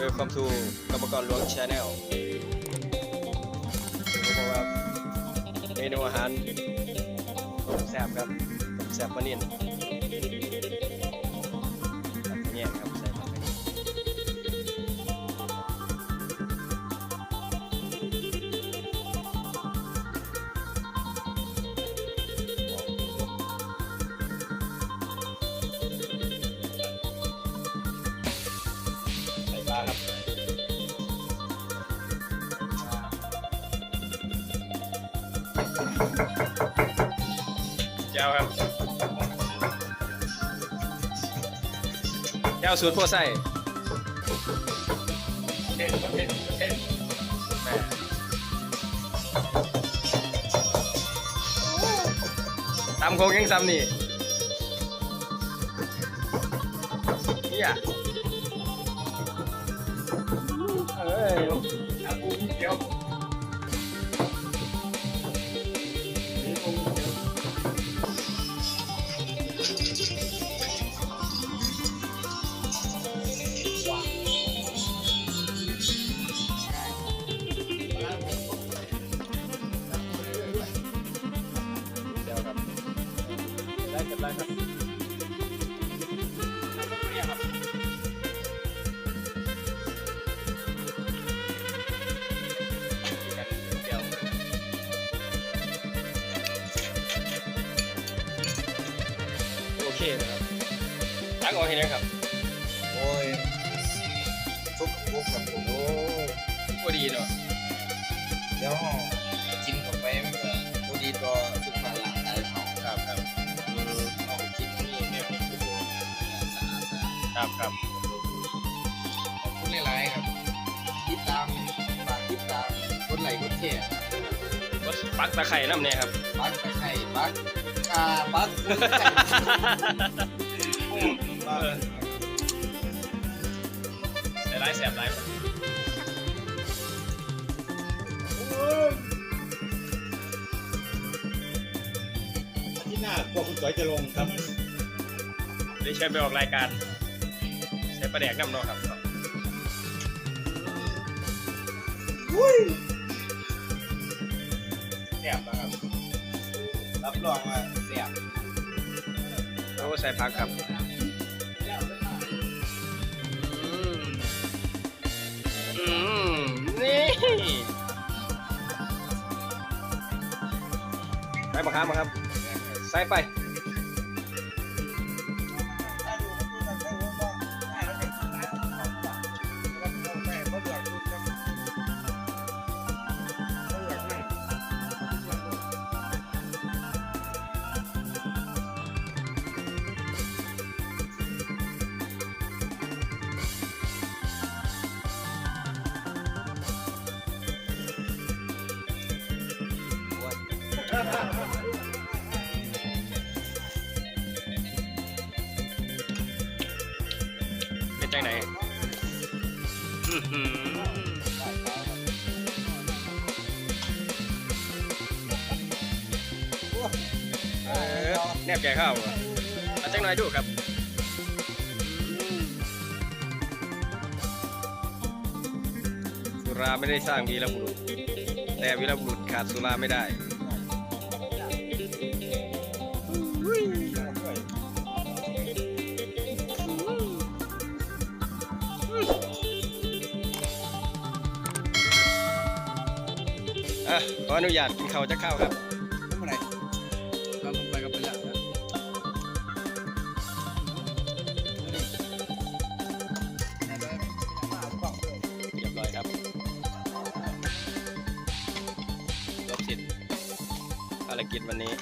Welcome to กรรมกรหลวง Channel ผมบอกว่าเมนูอาหารแซ่บครับแซ่บมะเนียน แก้วครับแก้วสูตรพวกไส้เผ็ดเผ็ดเผ็ดแม่ตำโคงยังซ้ำนี่เนี่ยเอ้ย ได้เก็บได้ครับเนี่ยครับเดี๋ยวโอเคนะครับตักออกเห็นยังครับ โอ้ยซุปซุปกับผมโอ้พอดีเนาะเดี๋ยว ครับครับขอบคุณหลายๆครับติดตามฝากติดตามกดไลค์กดแชร์ก็ปักตะไคร่น้ำเนี่ยครับ ปักตะไคร้ปักอ่าปักตะไคร้ปักใส่ร้ายแสบร้ายอาทิตย์หน้าพวกคุณสวยจะลงครับได้เชิญไปออกรายการ ใช้ประแดกน้ำเนาะครับแสบนะครับ รับรองว่าเสียบโอ้ใส่ผักครับอืมอืมนี่ใส่มะขามมาครับใส่ไป เป็นจังไหนอื้อหือเออแนบแก่ข้าวเหรอเอาจังหน่อยดูครับ สุราไม่ได้สร้างวีรบุรุษ แต่วีรบุรุษขาดสุราไม่ได้ อะขออนุญาตกินข้าวจะข้าวครับเมื่อไร่เลงไปกับไปแล้วเรียบร้อยครับจบสิ้นภารกิจวันนี้